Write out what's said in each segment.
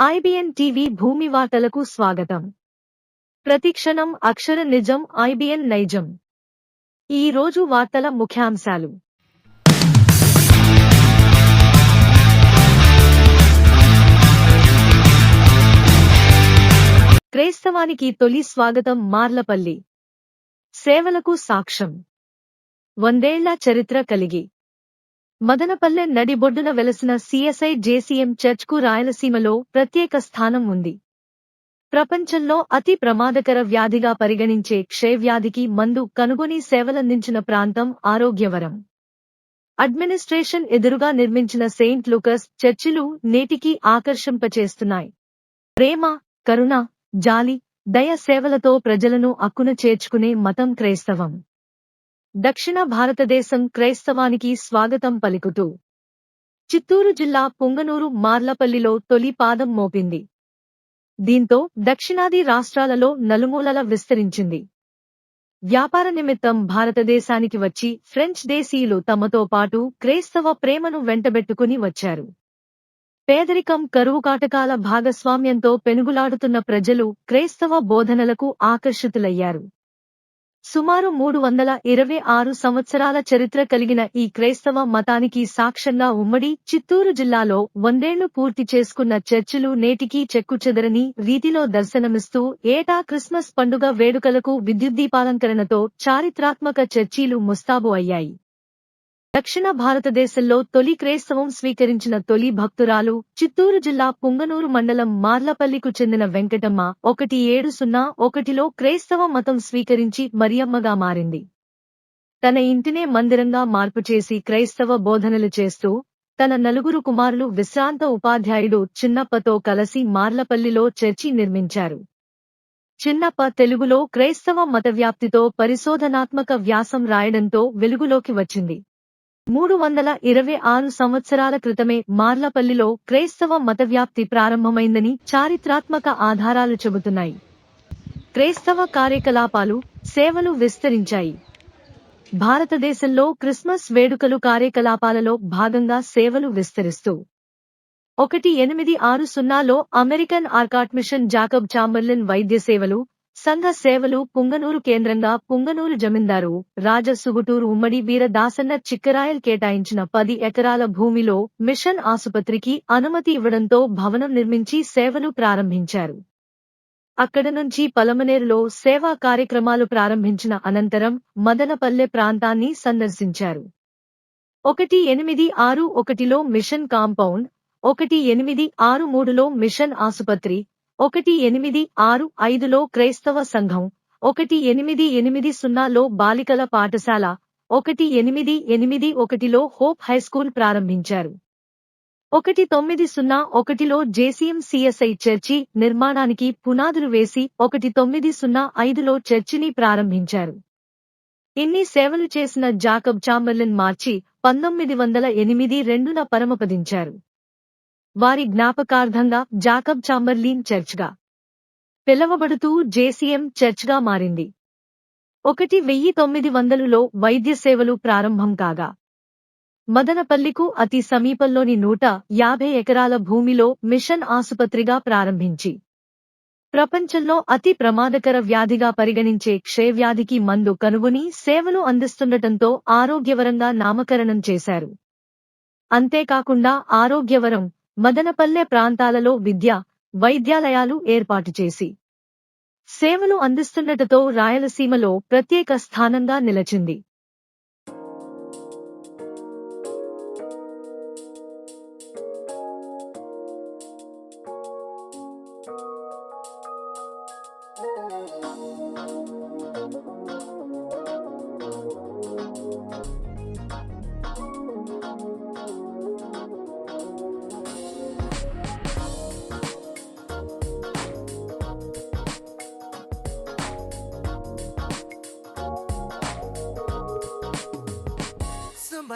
IBN TV భూమి వార్తలకు స్వాగతం. ప్రతిక్షణం అక్షర నిజం ఐబిఎన్ నైజం. ఈ రోజు వార్తల ముఖ్యాంశాలు. క్రైస్తవానికి తొలి స్వాగతం మార్లపల్లి. సేవలకు సాక్ష్యం. వందేళ్ళ చరిత్ర కలిగి. మదనపల్లె నడిబొడ్డున వెలసిన సిఎస్ఐ జేసీఎం చర్చ్కు రాయలసీమలో ప్రత్యేక స్థానం ఉంది. ప్రపంచంలో అతి ప్రమాదకర వ్యాధిగా పరిగణించే క్షయవ్యాధికి మందు కనుగొని సేవలందించిన ప్రాంతం ఆరోగ్యవరం. అడ్మినిస్ట్రేషన్ ఎదురుగా నిర్మించిన సెయింట్ లూకస్ చర్చిలు నేటికి ఆకర్షింపచేస్తున్నాయి. ప్రేమ కరుణ జాలి దయ సేవలతో ప్రజలను అక్కున చేర్చుకునే మతం క్రైస్తవం. దక్షిణ భారతదేశం క్రైస్తవానికి స్వాగతం పలుకుతూ చిత్తూరు జిల్లా పుంగనూరు మార్లపల్లిలో తొలి పాదం మోపింది. దీంతో దక్షిణాది రాష్ట్రాలలో నలుమూలల విస్తరించింది. వ్యాపార నిమిత్తం భారతదేశానికి వచ్చి ఫ్రెంచ్ దేశీయులు తమతో పాటు క్రైస్తవ ప్రేమను వెంటబెట్టుకుని వచ్చారు. పేదరికం కరువు కాటకాల భాగస్వామ్యంతో పెనుగులాడుతున్న ప్రజలు క్రైస్తవ బోధనలకు ఆకర్షితులయ్యారు. సుమారు మూడు వందల ఇరవై ఆరు సంవత్సరాల చరిత్ర కలిగిన ఈ క్రైస్తవ మతానికి సాక్ష్యంగా ఉమ్మడి చిత్తూరు జిల్లాలో వందేళ్ళు పూర్తి చేసుకున్న చర్చిలు నేటికీ చెక్కుచెదరని రీతిలో దర్శనమిస్తూ ఏటా క్రిస్మస్ పండుగ వేడుకలకు విద్యుద్దీపాలంకరణతో చారిత్రాత్మక చర్చీలు ముస్తాబు అయ్యాయి. దక్షిణ భారతదేశంలో తొలి క్రైస్తవం స్వీకరించిన తొలి భక్తురాలు చిత్తూరు జిల్లా పుంగనూరు మండలం మార్లపల్లికు చెందిన వెంకటమ్మ ఒకటి ఏడు సున్నా ఒకటిలో క్రైస్తవ మతం స్వీకరించి మరియమ్మగా మారింది. తన ఇంటినే మందిరంగా మార్పు చేసి క్రైస్తవ బోధనలు చేస్తూ తన నలుగురు కుమారులు విశ్రాంత ఉపాధ్యాయుడు చిన్నప్పతో కలిసి మార్లపల్లిలో చర్చి నిర్మించారు. చిన్నప్ప తెలుగులో క్రైస్తవ మత వ్యాప్తితో పరిశోధనాత్మక వ్యాసం రాయడంతో వెలుగులోకి వచ్చింది. మూడు వందల ఇరవై ఆరు సంవత్సరాల క్రితమే మార్లపల్లిలో క్రైస్తవ మత వ్యాప్తి ప్రారంభమైందని చారిత్రాత్మక ఆధారాలు చెబుతున్నాయి. క్రైస్తవ కార్యకలాపాలు సేవలు విస్తరించాయి. భారతదేశంలో క్రిస్మస్ వేడుకలు కార్యకలాపాలలో భాగంగా సేవలు విస్తరిస్తూ. ఒకటి ఎనిమిది ఆరు సున్నాలో American Arcot mission Jacob Chamberlain వైద్య సేవలు సంఘ సేవలు పుంగనూరు కేంద్రంగా పుంగనూరు జమీందారు రాజసుగుటూరు ఉమ్మడి వీర దాసన్న చిక్కరాయల్ కేటాయించిన పది ఎకరాల భూమిలో మిషన్ ఆసుపత్రికి అనుమతి ఇవ్వడంతో భవనం నిర్మించి సేవలు ప్రారంభించారు. అక్కడ నుంచి పలమనేరులో సేవా కార్యక్రమాలు ప్రారంభించిన అనంతరం మదనపల్లె ప్రాంతాన్ని సందర్శించారు. ఒకటి ఎనిమిది ఆరు ఒకటిలో మిషన్ కాంపౌండ్ ఒకటి ఎనిమిది ఆరు మూడులో మిషన్ ఆసుపత్రి ఒకటి ఎనిమిది ఆరు ఐదులో క్రైస్తవ సంఘం ఒకటి ఎనిమిది ఎనిమిది సున్నాలో బాలికల పాఠశాల ఒకటి ఎనిమిది ఎనిమిది ఒకటిలో హోప్ హైస్కూల్ ప్రారంభించారు. ఒకటి తొమ్మిది సున్నా ఒకటిలో జేసీఎం సిఎస్ఐ చర్చి నిర్మాణానికి పునాదులు వేసి ఒకటి తొమ్మిది సున్నా ఐదులో చర్చిని ప్రారంభించారు. ఇన్ని సేవలు చేసిన జాకబ్ చాంబర్లిన్ మార్చి పంతొమ్మిది వందల ఎనిమిది రెండున పరమపదించారు. వారి జ్ఞాపకార్థంగా జాకబ్ చాంబర్లీన్ చర్చ్గా పిలవబడుతూ జేసీఎం చర్చ్గా మారింది. ఒకటి వెయ్యి తొమ్మిది వందలులో వైద్య సేవలు ప్రారంభం కాగా మదనపల్లికు అతి సమీపంలోని నూట యాభై ఎకరాల భూమిలో మిషన్ ఆసుపత్రిగా ప్రారంభించి ప్రపంచంలో అతి ప్రమాదకర వ్యాధిగా పరిగణించే క్షయవ్యాధికి మందు కనుగొని సేవలు అందిస్తుండటంతో ఆరోగ్యవరంగా నామకరణం చేశారు. అంతేకాకుండా ఆరోగ్యవరం మదనపల్లె ప్రాంతాలలో విద్య వైద్యాలయాలు ఏర్పాటు చేసి సేవలు అందిస్తుండటతో రాయలసీమలో ప్రత్యేక స్థానంగా నిలచింది.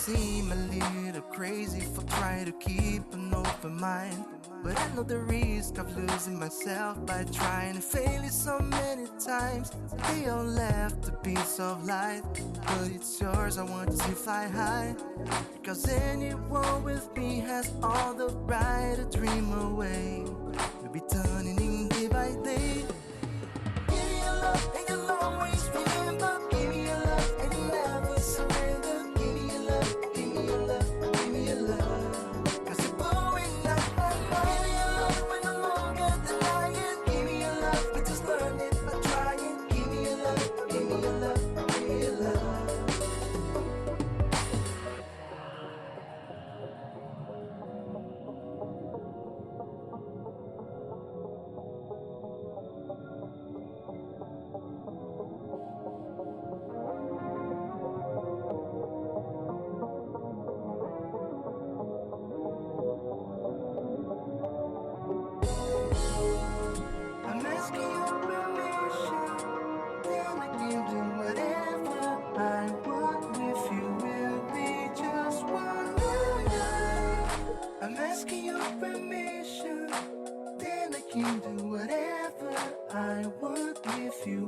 seem a little crazy for trying to keep an open mind. But I know the risk of losing myself by trying to fail it so many times. They all left a piece of light, but it's yours. I want to see fly high. Because anyone with me has all the right to dream away. We'll be turning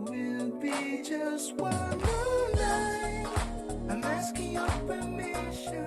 Will be just one more night. I'm asking your permission,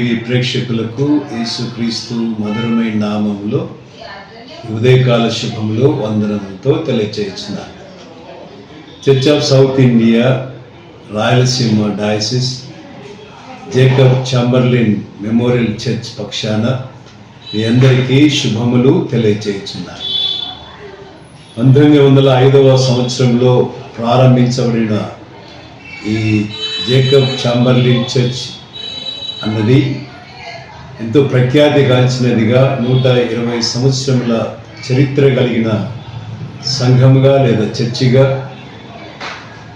TV ప్రేక్షకులకు యేసుక్రీస్తు మధురమైన నామంలో ఉదయకాల శుభములు వందనంతో తెలియచేస్తున్నాను. Church of south India Rayalaseema diocese Jacob Chamberlain memorial church పక్షాన మీ అందరికీ శుభములు తెలియచేస్తున్నాను. పంతొమ్మిది వందల ఐదవ సంవత్సరంలో ప్రారంభించబడిన ఈ జేకబ్ చాంబర్లిన్ చర్చ్ అన్నది ఎంతో ప్రఖ్యాతి గాంచినదిగా నూట ఇరవై సంవత్సరముల చరిత్ర కలిగిన సంఘముగా లేదా చర్చిగా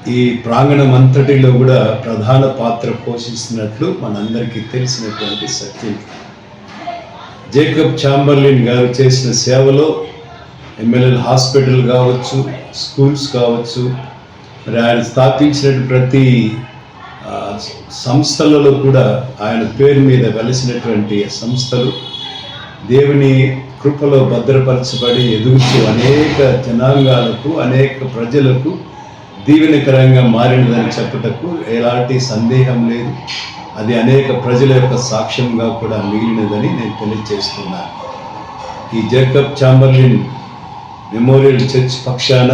ఈ ప్రాంగణం అంతటిలో కూడా ప్రధాన పాత్ర పోషిస్తున్నట్లు మనందరికీ తెలిసినటువంటి సత్యం. జేకబ్ చాంబర్లిన్ గారు చేసిన సేవలో ఎమ్మెల్యేల హాస్పిటల్ కావచ్చు స్కూల్స్ కావచ్చు మరి ఆయన స్థాపించిన ప్రతి సంస్థలలో కూడా ఆయన పేరు మీద వెలసినటువంటి సంస్థలు దేవుని కృపలో భద్రపరచబడి ఎదుగుతూ అనేక జనాంగాలకు అనేక ప్రజలకు దీవెనకరంగా మారినదని చెప్పటకు ఎలాంటి సందేహం లేదు. అది అనేక ప్రజల యొక్క సాక్ష్యంగా కూడా మిగిలినదని నేను తెలియజేస్తున్నాను. ఈ జేకబ్ చాంబర్లిన్ మెమోరియల్ చర్చ్ పక్షాన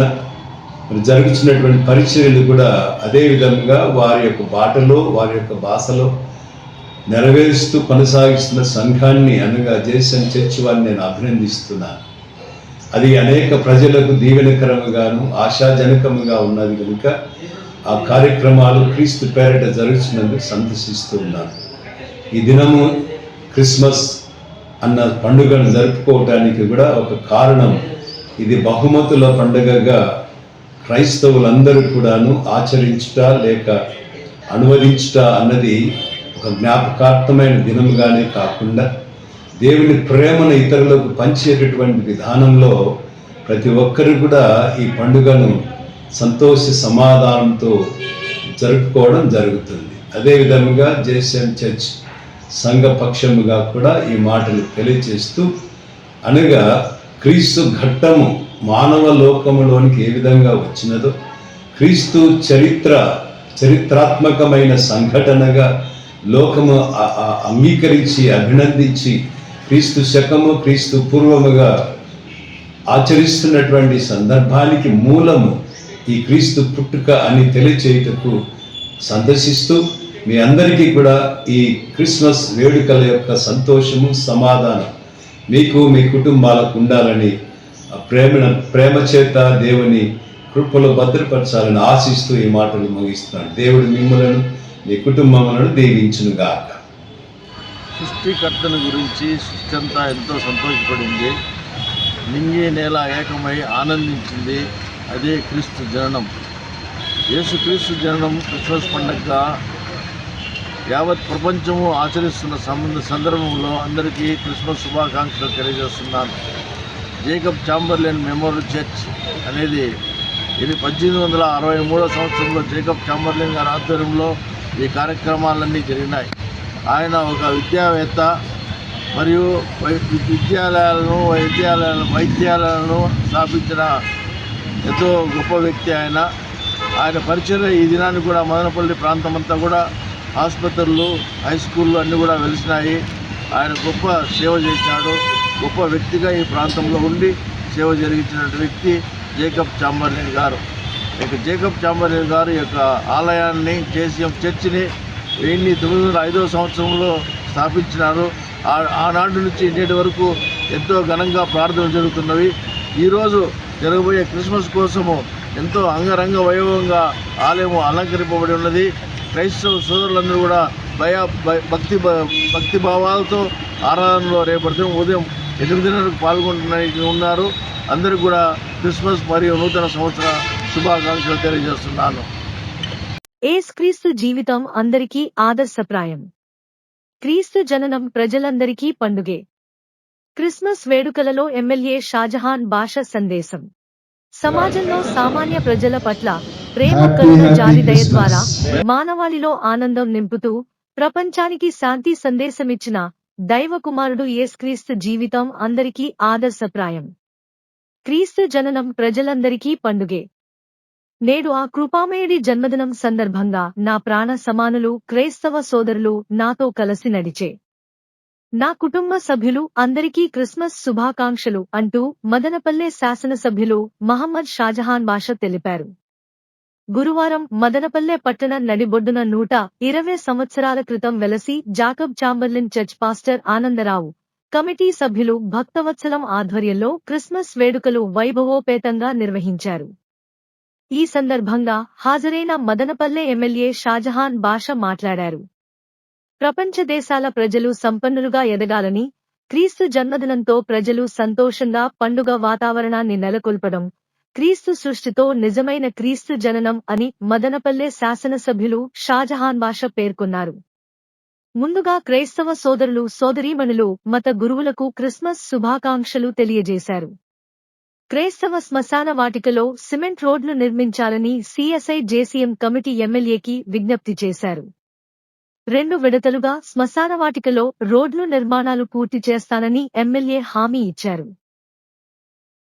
మరి జరుగుతున్నటువంటి పరిచర్యలు కూడా అదే విధంగా వారి యొక్క బాటలో వారి యొక్క భాషలో నెరవేరుస్తూ కొనసాగిస్తున్న సంఘాన్ని అనగా జేసన్ చర్చ్ వారిని నేను అభినందిస్తున్నాను. అది అనేక ప్రజలకు దీవెనకరముగాను ఆశాజనకముగా ఉన్నది కనుక ఆ కార్యక్రమాలు క్రీస్తు పేరిట జరుగుతున్నందుకు సంతసిస్తూ ఉన్నాను. ఈ దినము క్రిస్మస్ అన్న పండుగను జరుపుకోవటానికి కూడా ఒక కారణం ఇది బహుమతుల పండుగగా క్రైస్తవులందరూ కూడాను ఆచరించుట లేక అనువదించుట అన్నది ఒక జ్ఞాపకార్థమైన దినముగానే కాకుండా దేవుని ప్రేమను ఇతరులకు పంచేటటువంటి విధానంలో ప్రతి ఒక్కరు కూడా ఈ పండుగను సంతోష సమాధానంతో జరుపుకోవడం జరుగుతుంది. అదేవిధంగా జేసన్ చర్చ్ సంఘపక్షముగా కూడా ఈ మాటలు తెలియచేస్తూ అనగా క్రీస్తు ఘట్టము మానవ లోకములోనికి ఏ విధంగా వచ్చినదో క్రీస్తు చరిత్ర చరిత్రాత్మకమైన సంఘటనగా లోకము అంగీకరించి అభినందించి క్రీస్తు శకము క్రీస్తు పూర్వముగా ఆచరిస్తున్నటువంటి సందర్భానికి మూలము ఈ క్రీస్తు పుట్టుక అని తెలియచేయుటకు సందర్శిస్తూ మీ అందరికీ కూడా ఈ క్రిస్మస్ వేడుకల యొక్క సంతోషము సమాధానం మీకు మీ కుటుంబాలకు ఉండాలని ఆ ప్రేమ ప్రేమ చేత దేవుని కృపలో భద్రపరచాలని ఆశిస్తూ ఈ మాటలు ముగిస్తున్నాడు. దేవుడు మిమ్మలను మీ కుటుంబములను దీవించునుగాక. సృష్టికర్తను గురించి సృష్టి అంతా ఎంతో సంతోషపడింది. నింగి నేల ఏకమై ఆనందించింది. అదే క్రీస్తు జననం. యేసుక్రీస్తు జననం క్రిస్మస్ పండగగా యావత్ ప్రపంచము ఆచరిస్తున్న సంబంధ సందర్భంలో అందరికీ క్రిస్మస్ శుభాకాంక్షలు తెలియజేస్తున్నాను. జేకబ్ చాంబర్లెన్ మెమోరియల్ చర్చ్ అనేది ఇది పద్దెనిమిది వందల అరవై మూడో సంవత్సరంలో జేకబ్ చాంబర్లెన్ గారి ఆధ్వర్యంలో ఈ కార్యక్రమాలన్నీ జరిగినాయి. ఆయన ఒక విద్యావేత్త మరియు విద్యాలయాలను వైద్యాలయాలను వైద్యాలయాలను స్థాపించిన ఎంతో గొప్ప వ్యక్తి ఆయన. ఆయన పరిచయం ఈ దినాన్ని కూడా మదనపల్లి ప్రాంతం అంతా కూడా ఆసుపత్రులు హై స్కూళ్ళు అన్నీ కూడా వెలిసినాయి. ఆయన గొప్ప సేవ చేశాడు. గొప్ప వ్యక్తిగా ఈ ప్రాంతంలో ఉండి సేవ జరిగించిన వ్యక్తి జేకబ్ చాంబర్లిన్ గారు. ఇక జేకబ్ చాంబర్లిన్ గారు యొక్క ఆలయాన్ని జేసీఎం చర్చిని వెయ్యి తొమ్మిది వందల ఐదో సంవత్సరంలో స్థాపించినారు. ఆనాటి నుంచి నేటి వరకు ఎంతో ఘనంగా ప్రార్థనలు జరుగుతున్నవి. ఈరోజు జరగబోయే క్రిస్మస్ కోసము ఎంతో అంగరంగ వైభవంగా ఆలయం అలంకరింపబడి ఉన్నది. క్రైస్తవ సోదరులందరూ కూడా భయ భక్తి భ- భక్తి భావాలతో ఆరాధనలో రేపటి ఉదయం ఎనిమిదిన్నరకు పాల్గొంటున్న ఉన్నారు. అందరికీ కూడా క్రిస్మస్ మరియు నూతన సంవత్సర శుభాకాంక్షలు తెలియజేస్తున్నాను. ఏసుక్రీస్తు జీవితం అందరికీ ఆదర్శప్రాయం. క్రీస్తు జననం ప్రజలందరికీ పండుగే. క్రిస్మస్ వేడుకలలో ఎమ్మెల్యే షాజహాన్ భాష సందేశం. సమాజంలో సామాన్య ప్రజల పట్ల ప్రేమ కరుణ happy జాలి దయ Christmas. ద్వారా మానవాళిలో ఆనందం నింపుతూ ప్రపంచానికి శాంతి సందేశమిచ్చిన దైవ కుమారుడు జీవితం అందరికీ ఆదర్శప్రాయం. క్రీస్తు జననం ప్రజలందరికీ పండుగే. నేడు ఆ కృపామయుడి జన్మదినం సందర్భంగా నా ప్రాణ సమానులు క్రైస్తవ సోదరులు నాతో కలిసి నడిచే. నా కుటుంబ సభ్యులు అందరికీ క్రిస్మస్ శుభాకాంక్షలు అంటూ మదనపల్లె శాసనసభ్యులు మహమ్మద్ షాజహాన్ భాష తెలిపారు. గురువారం మదనపల్లె పట్టణ నడిబొడ్డున నూట ఇరవై సంవత్సరాల క్రితం వెలసి Jacob Chamberlain church pastor Anandarao committee సభ్యులు భక్తవత్సలం ఆధ్వర్యంలో క్రిస్మస్ వేడుకలు వైభవోపేతంగా నిర్వహించారు. ఈ సందర్భంగా హాజరైన మదనపల్లె ఎమ్మెల్యే షాజహాన్ బాష మాట్లాడారు. ప్రపంచ దేశాల ప్రజలు సంపన్నులుగా ఎదగాలని క్రీస్తు జన్మదినంతో ప్రజలు సంతోషంగా పండుగ వాతావరణాన్ని నెలకొల్పడం క్రీస్తు సృష్టితో నిజమైన క్రీస్తు జననం అని మదనపల్లె శాసనసభ్యులు షాజహాన్ భాష పేర్కొన్నారు. ముందుగా క్రైస్తవ సోదరులు సోదరీమణులు మత గురువులకు క్రిస్మస్ శుభాకాంక్షలు తెలియజేశారు. క్రైస్తవ శ్మశాన వాటికలో సిమెంట్ రోడ్లు నిర్మించాలని సిఎస్ఐ జేసీఎం కమిటీ ఎమ్మెల్యేకి విజ్ఞప్తి చేశారు. రెండు విడతలుగా శ్మశాన వాటికలో రోడ్లు నిర్మాణాలు పూర్తి చేస్తానని ఎమ్మెల్యే హామీ ఇచ్చారు.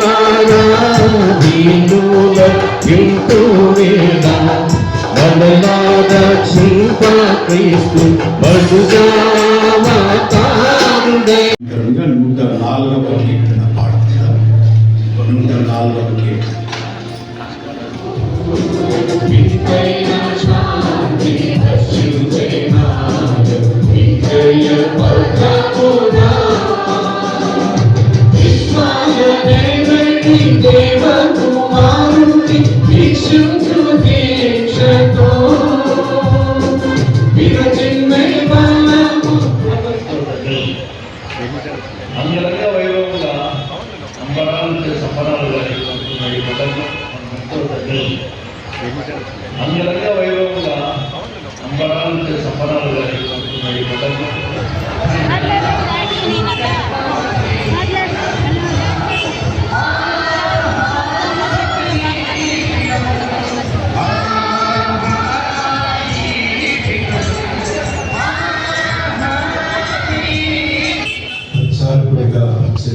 నారా కవి ఇంటూ వేళ మనలాద చింప క్రీస్తు మధుగావతారుడై కనుక నూట నాలుగవ కీర్తన పాడుతాం నూట నాలుగవ కీర్తన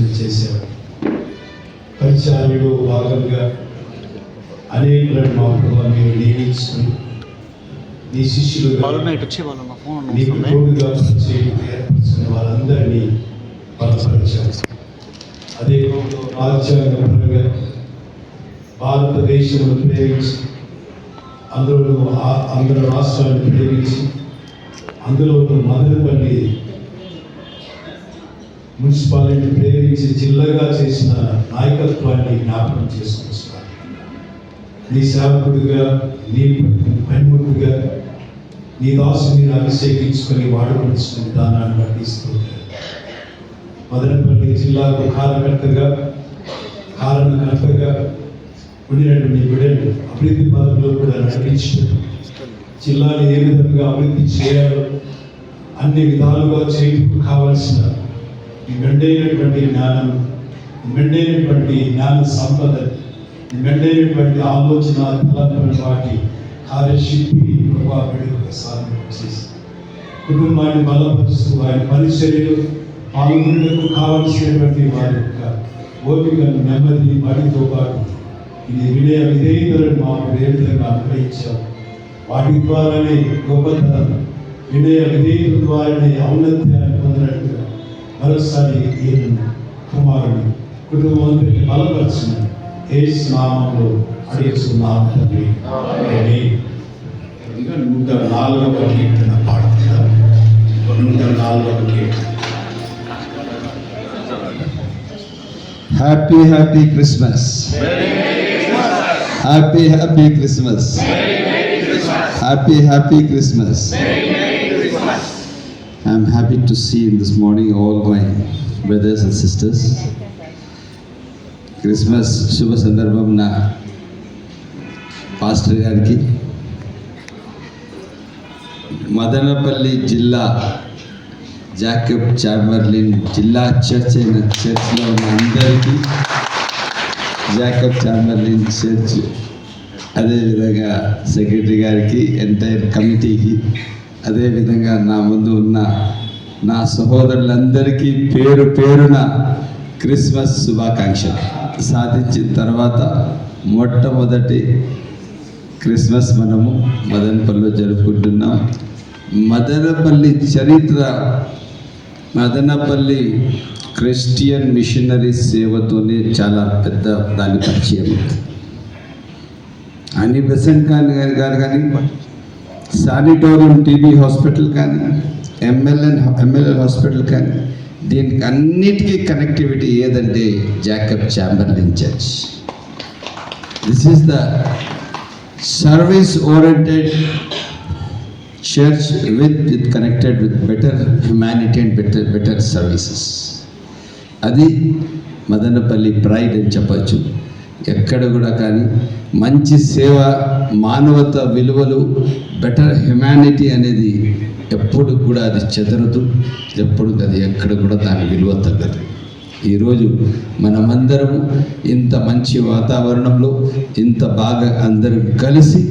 పరిచయం చేశారు. పరిచారులు భాగంగా అనేకులను మా ప్రభావం మీరు నియమించుకుని నీ శిష్యులు వాళ్ళందరినీ బలపరచారు. అదే రాజ్యాంగపరంగా భారతదేశంలో ప్రేమించి అందులో అందరు రాష్ట్రాన్ని ప్రేమించి అందులో మదనపల్లి మున్సిపాలిటీ ప్రేమించి జిల్లాగా చేసిన నాయకత్వాన్ని జ్ఞాపకం చేసుకొస్తాను నీ సేవకుడిగా నీ పనిముడిగా నీ దాసు మీరు అభిషేకించుకొని వాడుకొచ్చిన విధానాన్ని పట్టిస్తుంది మదనపల్లి జిల్లాకు కారణకర్తగా కారణకర్తగా ఉండినటువంటి బిడ్డలు అభివృద్ధి పదంలో కూడా నడిపించడం జిల్లాను ఏ విధంగా అభివృద్ధి చేయాలో అన్ని విధాలుగా చేయటం కావాల్సిన ఈ మెండైనటువంటి జ్ఞానం ఈ మెండైనటువంటి జ్ఞాన సంపద ఈ మెండైనటువంటి ఆలోచన తలంపుల వాటి కార్యశిల్పి ప్రభావ వేడుక సాధన చేసి కుటుంబాన్ని బలపరుస్తూ వారి పరిచర్యలు పాల్గొనేందుకు కావలసినటువంటి వారి యొక్క ఓపికను నెమ్మది వాటితో పాటు ఇది వినయ విధేయులను మాకు ఏ విధంగా అనుగ్రహించావు వాటి ద్వారానే గొప్పతనం వినయ విధేయుల ద్వారానే ఔన్నత్యాన్ని పొందినట్టుగా మరోసారి ఈయన కుమారుని కుటుంబం అందరికీ బలపరిచిన ఏసు నామంలో అడుగుతున్నాం తండ్రి. ఆమేన్. ఇంకా నూట నాలుగవ కీర్తన పాడుతున్నారు నూట నాలుగవ కీర్తన. Happy happy Christmas happy happy Christmas happy happy Christmas I'm happy to see in this morning all my brothers and sisters Christmas శుభ సందర్భంన పాస్టర్ గారికి. మదనపల్లి జిల్లా జాకబ్ చార్మర్లిన్ జిల్లా చర్చ్ అయిన చర్చ్లో ఉన్న అందరికీ జాకబ్ చార్మర్లిన్ చర్చ్. అదేవిధంగా సెక్రటరీ గారికి ఎంటైర్ కమిటీకి అదేవిధంగా నా ముందు ఉన్న నా సహోదరులందరికీ పేరు పేరున క్రిస్మస్ శుభాకాంక్షలు. సాధించిన తర్వాత మొట్టమొదటి క్రిస్మస్ మనము మదనపల్లిలో జరుపుకుంటున్నాం. మదనపల్లి చరిత్ర మదనపల్లి క్రిస్టియన్ మిషనరీ సేవతోనే చాలా పెద్ద దాని పరిచయం. అన్ని అని బెసెంట్ ఖాన్ గారు కానీ శానిటోరియం టీబీ హాస్పిటల్ కానీ ఎంఎల్ఎన్ ఎంఎల్ఎల్ హాస్పిటల్ కానీ దీనికి అన్నిటికీ కనెక్టివిటీ ఏదంటే Jacob Chamberlain church this is the service oriented church with with connected with better humanity and better better services అది మదనపల్లి ప్రైడ్ అని చెప్పచ్చు. ఎక్కడ కూడా కానీ మంచి సేవ మానవత విలువలు బెటర్ హ్యుమానిటీ అనేది ఎప్పుడు కూడా అది చెదరదు. ఎప్పుడు అది ఎక్కడ కూడా దాని విలువ తగ్గదు. ఈరోజు మనమందరం ఇంత మంచి వాతావరణంలో ఇంత బాగా అందరం కలిసి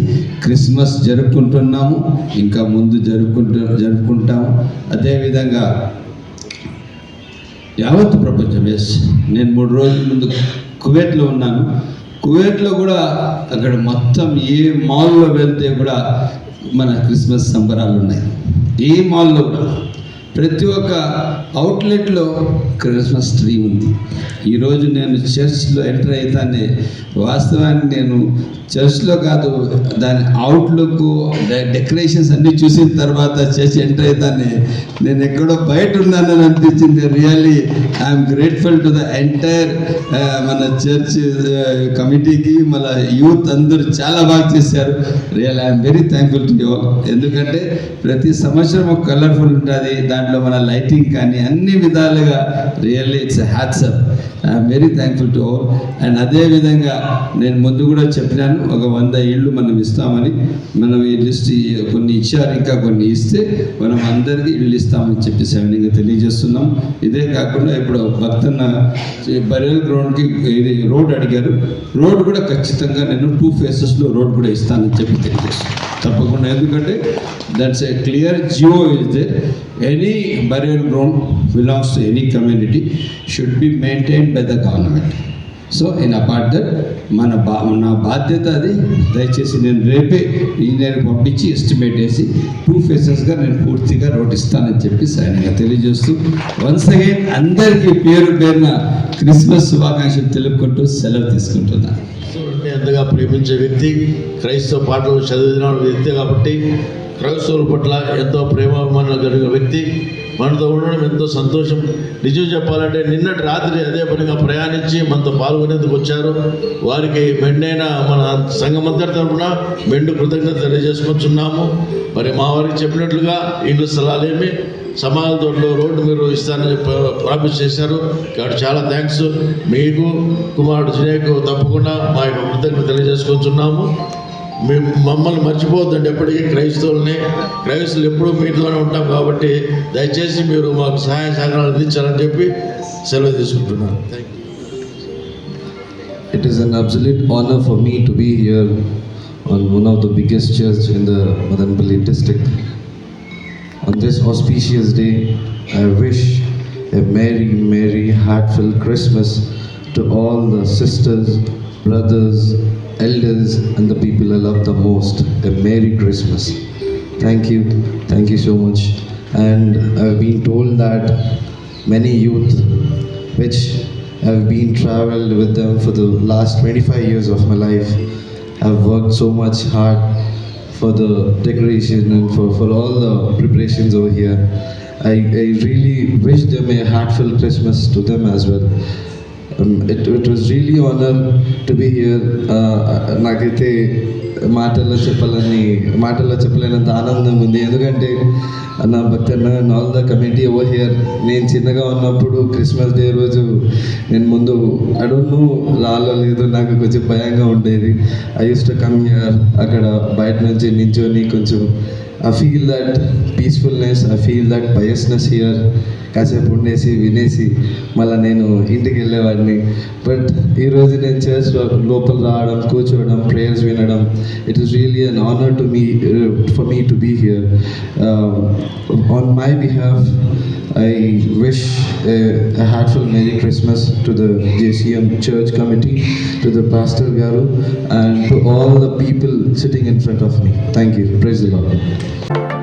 క్రిస్మస్ జరుపుకుంటున్నాము. ఇంకా ముందు జరుపుకుంటు జరుపుకుంటాము అదేవిధంగా యావత్ ప్రపంచం ఎస్ నేను మూడు రోజుల ముందు కువైట్లో ఉన్నాను. కువైట్లో కూడా అక్కడ మొత్తం ఏ మాల్లో వెళ్తే కూడా మన క్రిస్మస్ సంబరాలు ఉన్నాయి. ఏ మాల్లో కూడా. ప్రతి ఒక్క అవుట్లెట్లో క్రిస్మస్ ట్రీ ఉంది. ఈరోజు నేను చర్చ్లో ఎంటర్ అవుతానే వాస్తవాన్ని నేను చర్చ్లో కాదు దాని అవుట్లుక్ డెకరేషన్స్ అన్నీ చూసిన తర్వాత చర్చ్ ఎంటర్ అవుతానే నేను ఎక్కడో బయట ఉన్నానని అనిపించింది. Really I'm grateful to the entire మన చర్చ్ కమిటీకి మన యూత్ అందరూ చాలా బాగా చేశారు. Real I'm very thankful to you ఎందుకంటే ప్రతి సంవత్సరం ఒక కలర్ఫుల్ ఉంటుంది దాంట్లో మన లైటింగ్ కానీ అన్ని విధాలుగా really it's hats off I'm very thankful to all and అదేవిధంగా నేను ముందు కూడా చెప్పినాను ఒక వంద ఇళ్ళు మనం ఇస్తామని. మనం ఈ లిస్ట్ కొన్ని ఇచ్చారు ఇంకా కొన్ని ఇస్తే మనం అందరికీ ఇళ్ళు ఇస్తామని చెప్పి సెవెనింగ్ తెలియజేస్తున్నాం. ఇదే కాకుండా ఇప్పుడు భక్తన్న బరియల్ గ్రౌండ్కి ఇది రోడ్ అడిగారు. రోడ్ కూడా ఖచ్చితంగా నేను టూ ఫేసెస్లో రోడ్ కూడా ఇస్తానని చెప్పి తెలియజేస్తున్నాను. తప్పకుండా. ఎందుకంటే that's a clear GO is there any burial ground belongs to any community should be maintain by the government so in apart that మన బా నా బాధ్యత అది. దయచేసి నేను రేపే ఇంజనీర్ పంపించి ఎస్టిమేట్ వేసి టూ ఫేసెస్గా నేను పూర్తిగా రోడ్ ఇస్తానని చెప్పి సైన్యంగా తెలియజేస్తూ వన్స్ అగైన్ అందరికీ పేరు పేరున క్రిస్మస్ శుభాకాంక్షలు తెలుపుకుంటూ సెలవు తీసుకుంటున్నాను. క్రైస్తవుడిని ఎంతగా ప్రేమించే వ్యక్తి క్రైస్తవ పాటలు చదివిన వ్యక్తి కాబట్టి క్రైస్తవుల పట్ల ఎంతో ప్రేమాభిమానాలు కలిగిన వ్యక్తి మనతో ఉండడం ఎంతో సంతోషం. నిజం చెప్పాలంటే నిన్నటి రాత్రి అదే పనిగా ప్రయాణించి మనతో పాల్గొనేందుకు వచ్చారు. వారికి మెండైన మన సంఘమంతటి తరఫున మెండు కృతజ్ఞత తెలియజేసుకొచ్చున్నాము. మరి మా వారికి చెప్పినట్లుగా ఇల్లు స్థలాలేమి సమాజ రోడ్డు మీరు ఇస్తానని ప్రామిస్ చేశారు. కాబట్టి చాలా థ్యాంక్స్ మీకు కుమారుడు జినేకు తప్పకుండా మా యొక్క కృతజ్ఞత తెలియజేసుకుంటున్నాము. మేము మమ్మల్ని మర్చిపోవద్దండి ఎప్పటికీ క్రైస్తవుల్ని. క్రైస్తవులు ఎప్పుడూ మీతోనే ఉంటాం కాబట్టి దయచేసి మీరు మాకు సహాయ సహకారాలు అందించాలని చెప్పి సెలవు తీసుకుంటున్నాను. Thank you It is an absolute honor for me to be here on one of the biggest church in the Madanpalli district. On this auspicious day, I wish a merry, merry, heartfelt Christmas to all the sisters, brothers, elders, and the people I love the most. A merry Christmas. Thank you, thank you so much. And I've been told that many youth, which I've been traveled with them for the last 25 years of my life, have worked so much hard for the decoration and for, for all the preparations over here. I, I really wish them a heartfelt Christmas to them as well. It it was really honour to to hear uh, uh, నాకైతే మాటల్లో చెప్పాలని మాటల్లో చెప్పలేనంత ఆనందం ఉంది. ఎందుకంటే నా భక్తి అన్న all the committee over here నేను చిన్నగా ఉన్నప్పుడు క్రిస్మస్ డే రోజు నేను ముందు ఐ రాలో లేదు నాకు కొంచెం భయంగా ఉండేది. I use to come here అక్కడ బయట నుంచి నించొని కొంచెం I feel that peacefulness I feel that biasness here కాసేపు ఉండేసి వినేసి మళ్ళీ నేను ఇంటికి వెళ్ళేవాడిని. బట్ ఈరోజు నేను చర్చ్ లోపల రావడం కూర్చోవడం ప్రేయర్స్ వినడం it is really an honour to me for me to be here on my behalf I wish hopeful merry Christmas to the JCM church committee to the pastor గారు and to all the people sitting in front of me thank you praise the